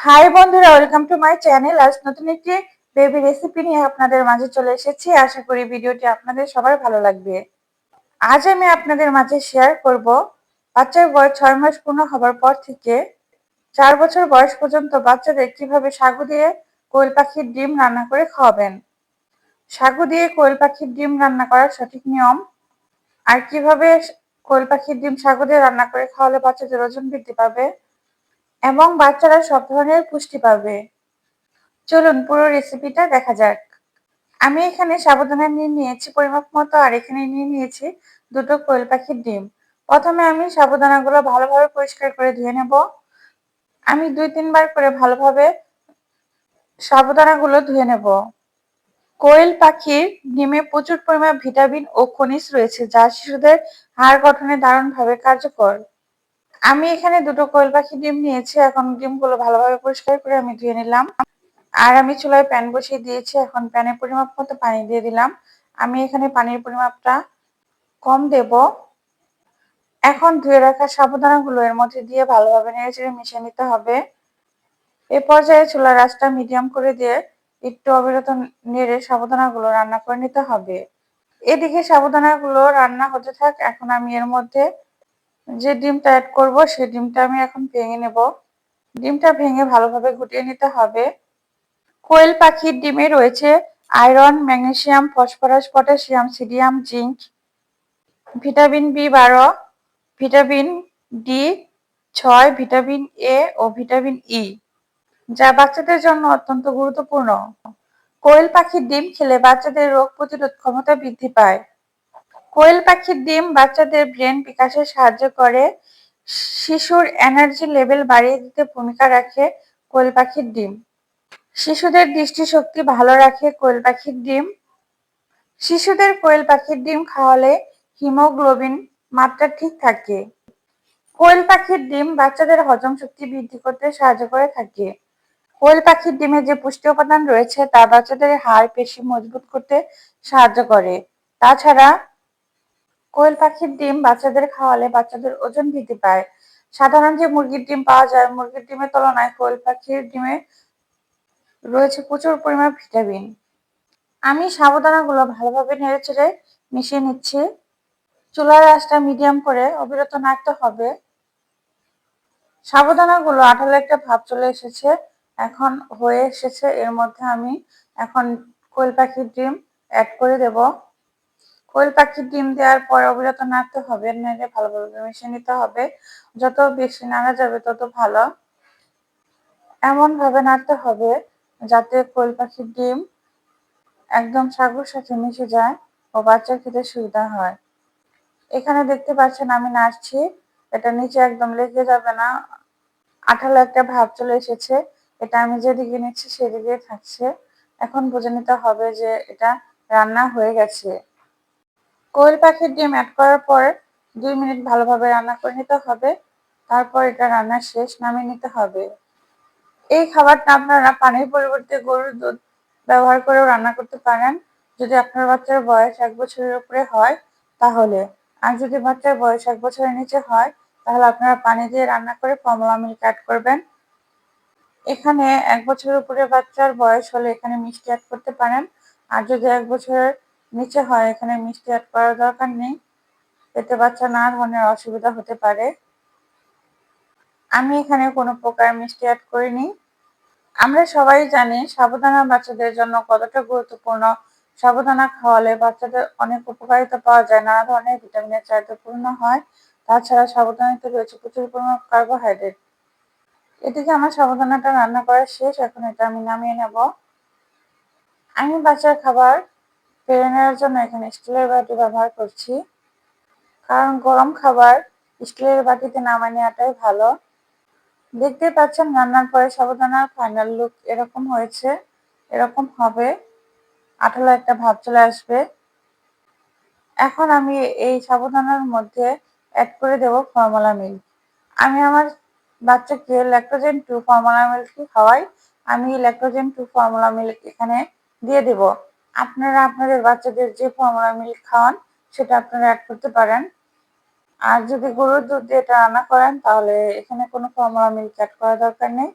High বন্ধুরা, welcome to my channel. আজ নতুন একটি বেবি রেসিপি নিয়ে আপনাদের মাঝে চলে এসেছি। আশা করি ভিডিওটি আপনাদের সবার ভালো লাগবে। আজ আমি আপনাদের মাঝে শেয়ার করব বাচ্চার বয়স ছয় মাস পূর্ণ হবার পর থেকে চার বছর বয়স পর্যন্ত বাচ্চাদের কীভাবে সাগু দিয়ে কোয়েল পাখির ডিম রান্না করে খাওয়াবেন। সাগু দিয়ে কোয়েল পাখির ডিম রান্না করার সঠিক নিয়ম আর কীভাবে কোয়েল পাখির ডিম সাগু দিয়ে রান্না করে খাওয়ালে বাচ্চাদের ওজন বৃদ্ধি পাবে এবং বাচ্চারা সব ধরনের পুষ্টি পাবে। চলুন, পুরো রেসিপিটা দেখা যাক। আমি এখানে সাবধানে নিয়ে নিয়েছি পরিমাপ মতো, আর এখানে নিয়ে নিয়েছি দুটো কোয়েল পাখির ডিম। প্রথমে আমি সাবুদানাগুলো ভালোভাবে পরিষ্কার করে ধুয়ে নেব। আমি দুই, তিনবার করে ভালোভাবে সাবুদানাগুলো ধুয়ে নেব। কোয়েল পাখির ডিমে প্রচুর পরিমাণ ভিটামিন ও খনিজ রয়েছে, যা শিশুদের হাড় গঠনে দারুণভাবে কার্যকর। আমি এখানে দুটো কোয়েল পাখি ডিম নিয়েছি, এখন ডিমগুলো ভালোভাবে পরিষ্কার করে আমি ধুয়ে নিলাম। আর আমি চুলায় প্যান বসিয়ে দিয়েছি, এখন প্যানের পরিমাপ মতো পানি দিয়ে দিলাম। আমি এখানে পানির পরিমাপটা কম দেব। এখন ধুয়ে রাখা সাবধানাগুলো এর মধ্যে দিয়ে ভালোভাবে নেড়ে চেড়ে মিশিয়ে নিতে হবে। এ পর্যায়ে চুলার রাসটা মিডিয়াম করে দিয়ে একটু অবিরত নেড়ে সাবধানাগুলো রান্না করে নিতে হবে। এদিকে সাবধানাগুলো রান্না হতে থাক, এখন আমি এর মধ্যে যে ডিমটা অ্যাড করব সেই ডিমটা আমি এখন ভেঙে নেব। ডিমটা ভেঙে ভালোভাবে গুটিয়ে নিতে হবে। কোয়েল পাখির ডিমে রয়েছে iron, magnesium, phosphorus, potassium, sodium, zinc, vitamin B বারো, ভিটামিন ডি ছয়, ভিটামিন এ ও ভিটামিন ই, যা বাচ্চাদের জন্য অত্যন্ত গুরুত্বপূর্ণ। কোয়েল পাখির ডিম খেলে বাচ্চাদের রোগ প্রতিরোধ ক্ষমতা বৃদ্ধি পায়। কোয়েল পাখির ডিম বাচ্চাদের ব্রেন বিকাশে সাহায্য করে। শিশুর এনার্জি লেভেল বাড়িয়ে দিতে ভূমিকা রাখে কোয়েল পাখির ডিম। শিশুদের দৃষ্টিশক্তি ভালো রাখে কোয়েল পাখির ডিম। শিশুদের কোয়েল পাখির ডিম খাওয়ালে হিমোগ্লোবিন মাত্রা ঠিক থাকে। কোয়েল পাখির ডিম বাচ্চাদের হজম শক্তি বৃদ্ধি করতে সাহায্য করে থাকে। কোয়েল পাখির ডিমে যে পুষ্টি উপাদান রয়েছে, তা বাচ্চাদের হাড়, পেশি মজবুত করতে সাহায্য করে। তাছাড়া কোয়েল পাখির ডিম বাচ্চাদের খাওয়ালে বাচ্চাদের ওজন বৃদ্ধি পায়। সাধারণ যে মুরগির ডিম পাওয়া যায়, মুরগির ডিমের তুলনায় কোয়েল পাখির ডিমে রয়েছে প্রচুর পরিমাণ ভিটামিন। আমি সাবুদানাগুলো ভালোভাবে নেড়ে চেড়ে মিশিয়ে নিচ্ছি। চুলার আঁচটা মিডিয়াম করে অবিরত নাড়তে হবে। সাবুদানাগুলো আঠালো একটা ভাব চলে এসেছে, এখন হয়ে এসেছে। এর মধ্যে আমি এখন কোয়েল পাখির ডিম অ্যাড করে দেব। কোয়েল পাখির ডিম দেওয়ার পর অবিরত নাড়তে হবে, নেড়ে ভালোভাবে মিশিয়ে নিতে হবে। যত বেশি নাড়া যাবে তত ভালো। এমন ভাবে নাড়তে হবে যাতে কোয়েল পাখির ডিম একদম সাগর সাথে মিশে যায় ও বাচ্চা খেতে সুবিধা হয়। এখানে দেখতে পাচ্ছেন আমি নাড়ছি, এটা নিচে একদম লেগে যাবে না। আঠালো একটা ভাব চলে এসেছে, এটা আমি যেদিকে নিচ্ছি সেদিকে থাকছে। এখন বুঝে নিতে হবে যে এটা রান্না হয়ে গেছে। কোয়েল পাখির ডিম অ্যাড করার পর দুই মিনিট ভালোভাবে রান্না করে নিতে হবে। তারপর এটা রান্না শেষ, নামিয়ে নিতে হবে। এই খাবারটা আপনারা পানির পরিবর্তে গরুর দুধ ব্যবহার করেও রান্না করতে পারেন। যদি আপনার বাচ্চার বয়স এক বছরের উপরে হয়, তাহলে। আর যদি বাচ্চার বয়স এক বছরের নিচে হয়, তাহলে আপনারা পানি দিয়ে রান্না করে কমলা মিল্ক অ্যাড করবেন। এখানে এক বছরের উপরে বাচ্চার বয়স হলে এখানে মিষ্টি অ্যাড করতে পারেন। আর যদি এক বছরের নিচে হয়, এখানে মিষ্টি অ্যাড করার দরকার নেই। এতে বাচ্চা না ধরনের অসুবিধা হতে পারে। আমি এখানে কোনো প্রকার মিষ্টি অ্যাড করিনি। আমরা সবাই জানি সাবধানা বাচ্চাদের জন্য কতটা গুরুত্বপূর্ণ। সাবধানা খাওয়ালে বাচ্চাদের অনেক উপকারিতা পাওয়া যায়, নানা ধরনের ভিটামিনের চাহিদা পূর্ণ হয়। তাছাড়া সাবধানিতে রয়েছে প্রচুর পরিমাণ কার্বোহাইড্রেট এদিকে আমার সাবধানাটা রান্না করা শেষ, এখন এটা আমি নামিয়ে নেব। আমি বাচ্চার খাবার পেরে নেওয়ার জন্য এখানে স্টিলের বাটি ব্যবহার করছি। কারণ গরম খাবার স্টিলের বাটিতে নামিয়ে নেওয়াটাই ভালো। দেখতে পাচ্ছেন রান্নার পরে সাবধানার ফাইনাল লুক এরকম হয়েছে, এরকম হবে। আঠালো একটা ভাব চলে আসবে। এখন আমি এই সাবধানার মধ্যে অ্যাড করে দেব ফর্মুলা মিল্ক আমি আমার বাচ্চাকে ল্যাক্টোজেন টু ফর্মুলা মিল্ক খাওয়াই, আমি ল্যাক্টোজেন টু ফর্মুলা মিল্ক এখানে দিয়ে দেব। আপনারা আপনাদের বাচ্চাদের যে ফর্মুলা মিল্ক খাওয়ান, সেটা আপনারা অ্যাড করতে পারেন। আর যদি গরুর দুধ দিয়ে এটা রান্না করেন, তাহলে এখানে কোনো ফর্মুলা মিল্ক অ্যাড করার দরকার নেই।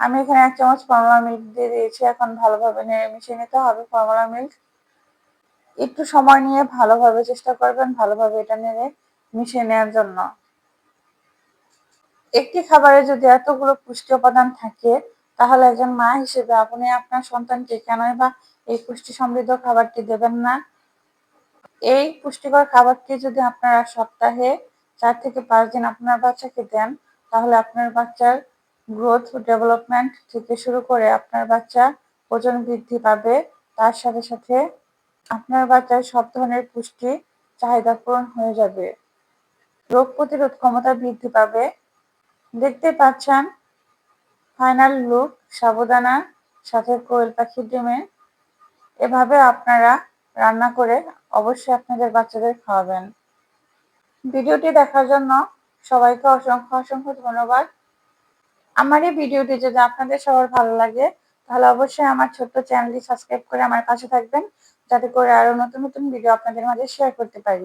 আমি এখানে এক চামচ ফর্মুলা মিল্ক দিয়ে দিয়েছি, এখন ভালোভাবে মিশিয়ে নিতে হবে ফর্মুলা মিল্ক একটু সময় নিয়ে ভালোভাবে চেষ্টা করবেন, ভালোভাবে এটা নেড়ে মিশিয়ে নেওয়ার জন্য। একটি খাবারে যদি এতগুলো পুষ্টি উপাদান থাকে তাহলে একজন মা হিসেবে আপনি আপনার সন্তানকে কেনই বা এই পুষ্টি সমৃদ্ধ খাবারটি দেবেন না? এই পুষ্টিকর খাবারটি যদি আপনারা সপ্তাহে চার থেকে পাঁচ দিন আপনার বাচ্চাকে দেন, তাহলে আপনার বাচ্চার গ্রোথ ডেভেলপমেন্ট থেকে শুরু করে আপনার বাচ্চা ওজন বৃদ্ধি পাবে। তার সাথে সাথে আপনার বাচ্চার সব ধরনের পুষ্টি চাহিদা পূরণ হয়ে যাবে। রোগ প্রতিরোধ ক্ষমতা বৃদ্ধি পাবে। দেখতে পাচ্ছেন ফাইনাল লুক, সাবুদানা, সাথে কোয়েল পাখির ডিমে। এভাবে আপনারা রান্না করে অবশ্যই আপনাদের বাচ্চাদের খাওয়াবেন। ভিডিওটি দেখার জন্য সবাইকে অসংখ্য অসংখ্য ধন্যবাদ। আমার এই ভিডিওটি যদি আপনাদের সবার ভালো লাগে, তাহলে অবশ্যই আমার ছোট্ট চ্যানেলটি সাবস্ক্রাইব করে আমার পাশে থাকবেন, যাতে করে আরও নতুন নতুন ভিডিও আপনাদের মাঝে শেয়ার করতে পারি।